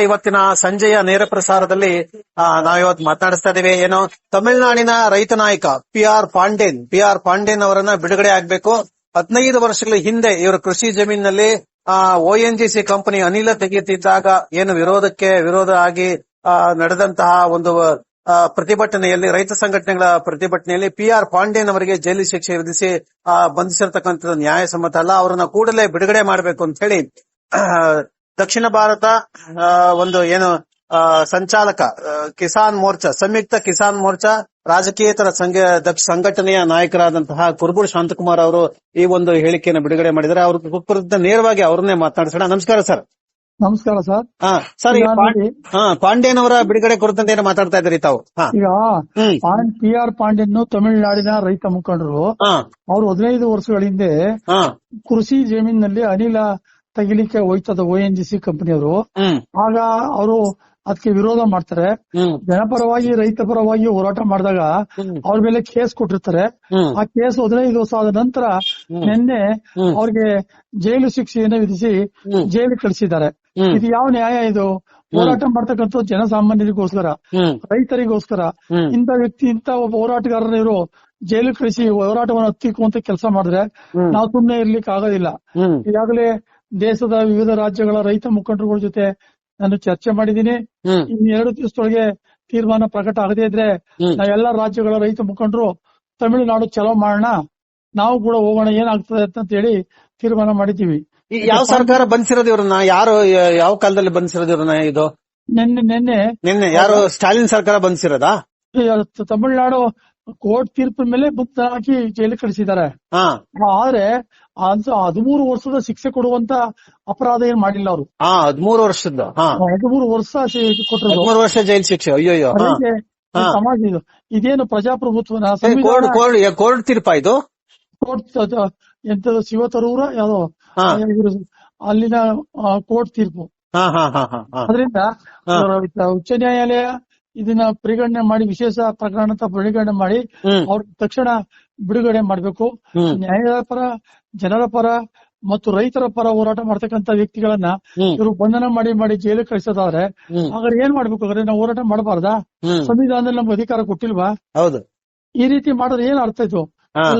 ಇವತ್ತಿನ ಸಂಜೆಯ ನೇರ ಪ್ರಸಾರದಲ್ಲಿ ಆ, ನಾವಿವತ್ತು ಮಾತನಾಡಿಸ್ತಾ ಇದ್ದೀವಿ ಏನೋ ತಮಿಳುನಾಡಿನ ರೈತ ನಾಯಕ P R Pandian P R Pandian ಅವರನ್ನ ಬಿಡುಗಡೆ ಆಗ್ಬೇಕು. ಹದಿನೈದು ವರ್ಷಗಳ ಹಿಂದೆ ಇವರು ಕೃಷಿ ಜಮೀನಿನಲ್ಲಿ O N G C company ಅನಿಲ ತೆಗೆಯುತ್ತಿದ್ದಾಗ ಏನು ವಿರೋಧಕ್ಕೆ ವಿರೋಧ ಆಗಿ ಆ, ನಡೆದಂತಹ ಒಂದು ಆ, ಪ್ರತಿಭಟನೆಯಲ್ಲಿ ರೈತ ಸಂಘಟನೆಗಳ ಪ್ರತಿಭಟನೆಯಲ್ಲಿ ಪಿ ಆರ್ ಪಾಂಡೇನ್ ಅವರಿಗೆ ಜೈಲು ಶಿಕ್ಷೆ ವಿಧಿಸಿ ಬಂಧಿಸಿರತಕ್ಕಂಥ ನ್ಯಾಯಸಮ್ಮತ ಅಲ್ಲ. ಅವರನ್ನ ಕೂಡಲೇ ಬಿಡುಗಡೆ ಮಾಡಬೇಕು ಅಂತ ಹೇಳಿ ಆ, ದಕ್ಷಿಣ ಭಾರತ ಒಂದು ಏನು ಸಂಚಾಲಕ ಕಿಸಾನ್ ಮೋರ್ಚಾ ಸಂಯುಕ್ತ ಕಿಸಾನ್ ಮೋರ್ಚಾ ರಾಜಕೀಯೇತರ ಸಂಘ ಸಂಘಟನೆಯ ನಾಯಕರಾದಂತಹ ಕುರುಬೂರು ಶಾಂತಕುಮಾರ್ ಅವರು ಈ ಒಂದು ಹೇಳಿಕೆಯನ್ನು ಬಿಡುಗಡೆ ಮಾಡಿದ್ದಾರೆ. ಅವ್ರ ಕುರಿತ ನೇರವಾಗಿ ಅವರನ್ನೇ ಮಾತನಾಡಿಸೋಣ. ನಮಸ್ಕಾರ ಸರ್. ನಮಸ್ಕಾರ ಸರ್. ಹಾ ಸರ್ ಪಾಂಡ್ಯನವರ ಅವರ ಬಿಡುಗಡೆ ಕುರಿತಂತೆ ಏನೋ ಮಾತಾಡ್ತಾ ಇದ್ದೀರಿ ತಾವು. ಈಗ ಪಿ ಆರ್ ಪಾಂಡ್ಯನ್ ತಮಿಳುನಾಡಿನ ರೈತ ಮುಖಂಡರು ಅವರು ಹದಿನೈದು ವರ್ಷಗಳ ಹಿಂದೆ ಹಾ. ಕೃಷಿ ಜಮೀನಿನಲ್ಲಿ ಅನಿಲ ತೆಗಿಲಿಕ್ಕೆ ಹೋಯ್ತದ ಓ ಎನ್ ಜಿ ಸಿ ಕಂಪನಿಯವರು. ಆಗ ಅವರು ಅದಕ್ಕೆ ವಿರೋಧ ಮಾಡ್ತಾರೆ. ಜನಪರವಾಗಿ ರೈತ ಪರವಾಗಿ ಹೋರಾಟ ಮಾಡಿದಾಗ ಅವ್ರ ಮೇಲೆ ಕೇಸ್ ಕೊಟ್ಟಿರ್ತಾರೆ. ಆ ಕೇಸ್ ಹದಿನೈದು ವರ್ಷ ಆದ ನಂತರ. ನಿನ್ನೆ ಅವ್ರಿಗೆ ಜೈಲು ಶಿಕ್ಷೆಯನ್ನು ವಿಧಿಸಿ ಜೈಲು ಕಳಿಸಿದ್ದಾರೆ. ಇದು ಯಾವ ನ್ಯಾಯ ಇದು? ಹೋರಾಟ ಮಾಡ್ತಕ್ಕಂಥ ಜನಸಾಮಾನ್ಯರಿಗೋಸ್ಕರ ರೈತರಿಗೋಸ್ಕರ. ಇಂತ ಇಂಥ ವ್ಯಕ್ತಿ ಇಂಥ ಒಬ್ಬ ಹೋರಾಟಗಾರರ ಇವರು ಜೈಲು ಕಳಿಸಿ ಹೋರಾಟವನ್ನು ಹತ್ತಿಕ್ಕುವಂತ ಕೆಲಸ ಮಾಡಿದ್ರೆ ನಾವು ಸುಮ್ಮನೆ ಇರ್ಲಿಕ್ಕೆ ಆಗೋದಿಲ್ಲ ಈಗಾಗಲೇ ದೇಶದ ವಿವಿಧ ರಾಜ್ಯಗಳ ರೈತ ಮುಖಂಡರುಗಳ ಜೊತೆ ನಾನು ಚರ್ಚೆ ಮಾಡಿದೀನಿ ಇನ್ ಇನ್ನು ಎರಡು ದಿವಸದೊಳಗೆ ತೀರ್ಮಾನ ಪ್ರಕಟ ಆಗದೇ ಇದ್ರೆ ನಾವೆಲ್ಲಾ ರಾಜ್ಯಗಳ ರೈತ ಮುಖಂಡರು ತಮಿಳುನಾಡು ಚಲೋ ಮಾಡೋಣ. ನಾವು ಕೂಡ ಹೋಗೋಣ ಏನಾಗ್ತದೆ ಅಂತ ಹೇಳಿ ತೀರ್ಮಾನ ಮಾಡಿದೀವಿ ಯಾವ ಸರ್ಕಾರ ಬಂಧಿಸಿರೋದು ಇವ್ರನ್ನ ಯಾರು ಯಾವ ಕಾಲದಲ್ಲಿ ಬಂಧಿಸಿರೋದು ಇವ್ರನ್ನ ಇದು? ನಿನ್ನೆ ನಿನ್ನೆ ನಿನ್ನೆ ಯಾರು ಸ್ಟಾಲಿನ್ ಸರ್ಕಾರ ಬಂದಿರೋದಾ? ತಮಿಳುನಾಡು ಕೋರ್ಟ್ ತೀರ್ಪಿನ ಮೇಲೆ ಬುದ್ಧ ಹಾಕಿ ಜೈಲಿಗೆ ಕಳಿಸಿದ್ದಾರೆ. ಆದ್ರೆ ಹದಿಮೂರು ವರ್ಷದ ಶಿಕ್ಷೆ ಕೊಡುವಂತ ಅಪರಾಧ ಏನ್ ಮಾಡಿಲ್ಲ ಅವರು. ಹದಿಮೂರು ವರ್ಷದ ಹದಿಮೂರು ವರ್ಷ ಕೊಟ್ಟರು ವರ್ಷ ಜೈಲ್ ಶಿಕ್ಷೆ. ಅಯ್ಯೋ ಸಮಾಜ ಇದು. ಇದೇನು ಪ್ರಜಾಪ್ರಭುತ್ವ ಕೋರ್ಟ್ ತೀರ್ಪ ಕೋರ್ಟ್ ಕೋರ್ಟ್ ತೀರ್ಪಾ ಇದು? ಕೋರ್ಟ್ ಎಂತ ಶಿವತರೂರ ಯಾವ್ದೋ? ಅಲ್ಲಿನ ಕೋರ್ಟ್ ತೀರ್ಪು. ಅದರಿಂದ. ಉಚ್ಚ ನ್ಯಾಯಾಲಯ ಇದನ್ನ ಪರಿಗಣನೆ ಮಾಡಿ ವಿಶೇಷ ಪ್ರಕರಣ ಅಂತ ಪರಿಗಣನೆ ಮಾಡಿ ಅವ್ರ ತಕ್ಷಣ ಬಿಡುಗಡೆ ಮಾಡ್ಬೇಕು. ನ್ಯಾಯದ ಪರ ಜನರ ಪರ ಮತ್ತು ರೈತರ ಪರ ಹೋರಾಟ ಮಾಡ್ತಕ್ಕಂತ ವ್ಯಕ್ತಿಗಳನ್ನ ಇವರು ಬಂಧನ ಮಾಡಿ ಮಾಡಿ ಜೈಲು ಕಳಿಸೋದಾದ್ರೆ ಹಾಗಾದ್ರೆ ಏನ್ ಮಾಡ್ಬೇಕು ಅಂದ್ರೆ ನಾವು ಹೋರಾಟ ಮಾಡಬಾರ್ದಾ? ಸಂವಿಧಾನದಲ್ಲಿ ನಮ್ಗೆ ಅಧಿಕಾರ ಕೊಟ್ಟಿಲ್ವಾ? ಹೌದು. ಈ ರೀತಿ ಮಾಡಿದ್ರೆ ಏನ್ ಅರ್ಥ ಇದು?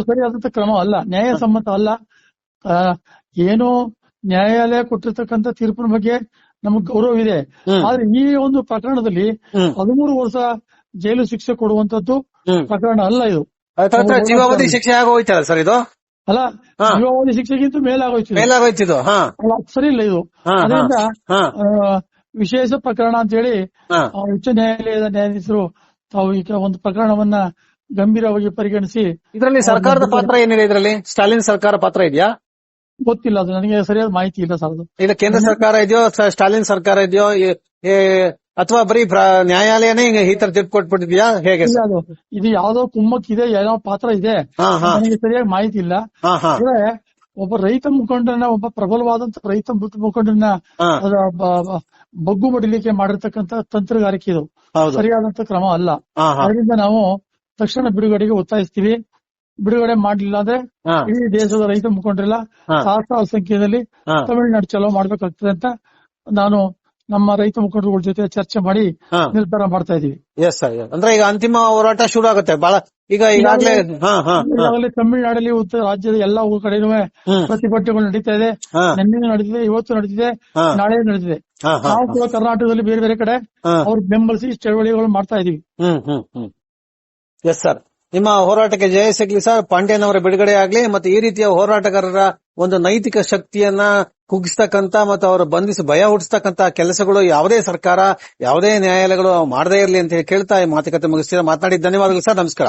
ಸರಿ ಕ್ರಮ ಅಲ್ಲ. ನ್ಯಾಯಸಮ್ಮತ ಅಲ್ಲ. ಆ, ಏನು ನ್ಯಾಯಾಲಯ ಕೊಟ್ಟಿರ್ತಕ್ಕಂತ ತೀರ್ಪಿನ ಬಗ್ಗೆ ನಮಗ್ ಗೌರವ ಇದೆ. ಆದ್ರೆ ಈ ಒಂದು ಪ್ರಕರಣದಲ್ಲಿ ಹದಿಮೂರು ವರ್ಷ ಜೈಲು ಶಿಕ್ಷೆ ಕೊಡುವಂತದ್ದು ಪ್ರಕರಣ ಅಲ್ಲ ಇದು. ಜೀವಾವಧಿ ಶಿಕ್ಷೆ ಆಗೋಯ್ತಲ್ಲ ಸರ್ ಇದು? ಅಲ್ಲ. ಜೀವಾವಧಿ ಶಿಕ್ಷೆಗಿಂತ ಮೇಲಾಗೋಯ್ತು. ಮೇಲಾಗೋಯ್ತಿದು ಸರಿ ಇಲ್ಲ ಇದು. ಅದರಿಂದ ಆ, ವಿಶೇಷ ಪ್ರಕರಣ ಅಂತ ಹೇಳಿ ಆ, ಉಚ್ಚ ನ್ಯಾಯಾಲಯದ ನ್ಯಾಯಾಧೀಶರು ತಾವು ಈಗ ಒಂದು ಪ್ರಕರಣವನ್ನ ಗಂಭೀರವಾಗಿ ಪರಿಗಣಿಸಿ ಇದರಲ್ಲಿ ಸರ್ಕಾರದ ಪಾತ್ರ ಏನಿದೆ ಇದರಲ್ಲಿ? ಸ್ಟಾಲಿನ್ ಸರ್ಕಾರ ಪಾತ್ರ ಇದೆಯಾ? ಗೊತ್ತಿಲ್ಲ ಅದು ನನಗೆ ಸರಿಯಾದ ಮಾಹಿತಿ ಇಲ್ಲ ಸರ್ ಅದು. ಇದು ಕೇಂದ್ರ ಸರ್ಕಾರ ಇದೆಯೋ ಸ್ಟಾಲಿನ್ ಸರ್ಕಾರ ಇದೆಯೋ ಅಥವಾ ಬರೀ ನ್ಯಾಯಾಲಯನೇ ಹಿಂಗೆ ಈ ತರ ತೀರ್ಪು ಕೊಟ್ಬಿಟ್ಟಿದ್ಯಾ? ಹೇಗೆ ಇಲ್ಲ ಅದು ಇದು ಯಾವ್ದೋ ಕುಮ್ಮಕ್ ಇದೆ ಏನೋ ಪಾತ್ರ ಇದೆ. ನನಗೆ ಸರಿಯಾಗಿ ಮಾಹಿತಿ ಇಲ್ಲ. ಅಂದ್ರೆ ಒಬ್ಬ ರೈತ ಮುಖಂಡನ ಒಬ್ಬ ಪ್ರಬಲವಾದಂತ ರೈತ ಮುಖ- ಮುಖಂಡನ ಬಗ್ಗು ಬಡಿಲಿಕ್ಕೆ ಮಾಡಿರ್ತಕ್ಕಂತ ತಂತ್ರಗಾರಿಕೆ ಇದು. ಸರಿಯಾದಂತ ಕ್ರಮ ಅಲ್ಲ. ಅದರಿಂದ ನಾವು ತಕ್ಷಣ ಬಿಡುಗಡೆಗೆ ಒತ್ತಾಯಿಸ್ತೀವಿ. ಬಿಡುಗಡೆ ಮಾಡ್ಲಿಲ್ಲ ಅಂದ್ರೆ ಇಡೀ ದೇಶದ ರೈತ ಮುಖಂಡರೆಲ್ಲ. ಸಹಸ್ರಾರು ಸಂಖ್ಯೆಯಲ್ಲಿ ತಮಿಳುನಾಡು ಚಲೋ ಮಾಡ್ಬೇಕಾಗ್ತದೆ ಅಂತ ನಾನು ನಮ್ಮ ರೈತ ಮುಖಂಡರುಗಳ ಜೊತೆ ಚರ್ಚೆ ಮಾಡಿ ನಿರ್ಧಾರ ಮಾಡ್ತಾ ಇದೀವಿ ಎಸ್ ಸರ್ ಅಂದ್ರೆ ಈಗ ಅಂತಿಮ ಹೋರಾಟ ಶುರು ಆಗುತ್ತೆ. ಬಹಳ ಈಗ ಈಗಾಗ್ಲೇ ತಮಿಳುನಾಡಲ್ಲಿ ಉತ್ತರ ರಾಜ್ಯದ ಎಲ್ಲಾ ಕಡೆನೂ ಪ್ರತಿಭಟನೆಗಳು ನಡೀತಾ ಇದೆ. ನಿನ್ನೆ ನಡೆದಿದೆ ಇವತ್ತು ನಡೆದಿದೆ ಹಾ. ನಾಳೆ ಹಾ ನಾವು ಕೂಡ ಕರ್ನಾಟಕದಲ್ಲಿ ಬೇರೆ ಬೇರೆ ಕಡೆ ಅವ್ರು ಬೆಂಬಲಿಸಿ ಚಳವಳಿಗಳು ಮಾಡ್ತಾ ಇದೀವಿ. ಹ್ಮ್ ಹ್ಮ್ ಹ್ಮ್. ಎಸ್ ಸರ್ ನಿಮ್ಮ ಹೋರಾಟಕ್ಕೆ ಜಯ ಸಿಗ್ಲಿ ಸರ್. ಪಾಂಡ್ಯನ್ ಅವರ ಬಿಡುಗಡೆ ಆಗ್ಲಿ ಮತ್ತೆ ಈ ರೀತಿಯ ಹೋರಾಟಗಾರರ ಒಂದು ನೈತಿಕ ಶಕ್ತಿಯನ್ನ ಕುಗ್ಗಿಸ್ತಕ್ಕಂತ ಮತ್ತು ಅವರು ಬಂಧಿಸಿ ಭಯ ಹುಟ್ಟಿಸ್ತಕ್ಕಂತ ಕೆಲಸಗಳು ಯಾವುದೇ ಸರ್ಕಾರ ಯಾವುದೇ ನ್ಯಾಯಾಲಯಗಳು ಮಾಡದೇ ಇರಲಿ ಅಂತ ಹೇಳಿ ಕೇಳ್ತಾ ಈ ಮಾತುಕತೆ ಮುಗಿಸ್ತೀರಾ? ಮಾತನಾಡಿ ಧನ್ಯವಾದಗಳು ಸರ್. ನಮಸ್ಕಾರ.